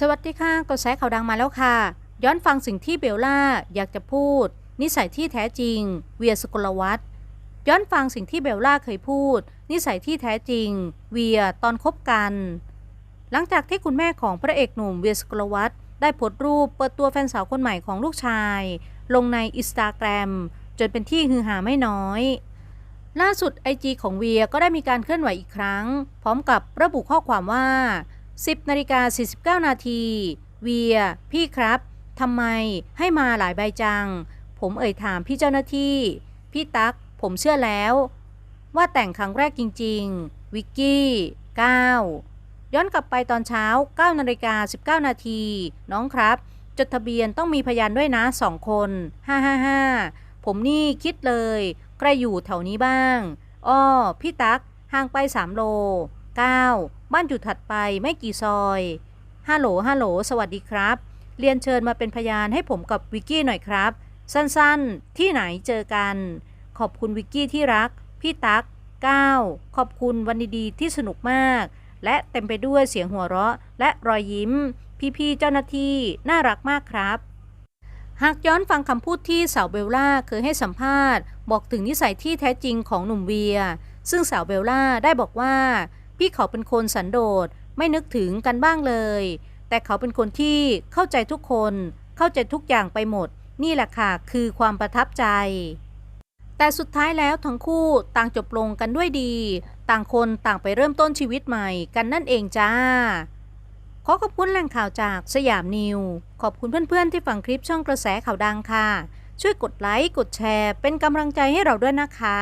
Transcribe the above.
สวัสดีค่ะกระแสข่าวดังมาแล้วค่ะ ย้อนฟังสิ่งที่เบลล่าอยากจะพูด นิสัยที่แท้จริง เวียสกลวัฒน์ย้อนฟังสิ่งที่เบลล่าเคยพูด นิสัยที่แท้จริง เวียตอนคบกัน หลังจากที่คุณแม่ของพระเอกหนุ่มเวียสกลวัฒน์ได้โพสต์รูปเปิดตัวแฟนสาวคนใหม่ของลูกชาย ลงในอินสตาแกรมจนเป็นที่ฮือหาไม่น้อย ล่าสุดไอจีของเวียก็ได้มีการเคลื่อนไหวอีกครั้ง พร้อมกับระบุข้อความว่า 10นาฬิกา49 นาที เวีย พี่ครับทำไมให้มาหลายใบจัง ผมเอ่ยถามพี่เจ้าหน้าที่ พี่ตั๊กผมเชื่อแล้ว ว่าแต่งครั้งแรกจริง ๆ วิกกี้9ย้อนกลับไปตอนเช้า9นาฬิกา19 นาที น้องครับ จดทะเบียนต้องมีพยานด้วยนะสองคน555 ผมนี่คิดเลยใครอยู่แถวนี้บ้าง อ้อ พี่ตั๊กห่างไป 3 โล 9 บ้านอยู่ถัดไปไม่กี่ซอยฮัลโหลฮัลโหลสวัสดีครับ เรียนเชิญมาเป็นพยานให้ผมกับวิกกี้หน่อยครับ สั้นๆ ที่ไหนเจอกัน ขอบคุณวิกกี้ที่รัก พี่ตั๊ก9ขอบคุณวันดีๆที่สนุกมาก และเต็มไปด้วยเสียงหัวเราะ และรอยยิ้ม พี่ๆเจ้าหน้าที่น่ารักมากครับหากย้อนฟังคำพูดที่สาวเบลล่าเคยให้สัมภาษณ์ บอกถึงนิสัยที่แท้จริงของหนุ่มเวีย ซึ่งสาวเบลล่าได้บอกว่า พี่เขาเป็นคนสันโดษไม่นึกถึงกันบ้างเลย แต่เขาเป็นคนที่เข้าใจทุกคน เข้าใจทุกอย่างไปหมด นี่แหละค่ะ คือความประทับใจ แต่สุดท้ายแล้วทั้งคู่ต่างจบลงกันด้วยดี ต่างคนต่างไปเริ่มต้นชีวิตใหม่กันนั่นเองจ้า ขอขอบคุณแหล่งข่าวจากสยามนิว ขอบคุณเพื่อนๆที่ฟังคลิปช่องกระแสข่าวดังค่ะ ช่วยกดไลค์กดแชร์ เป็นกำลังใจให้เราด้วยนะคะ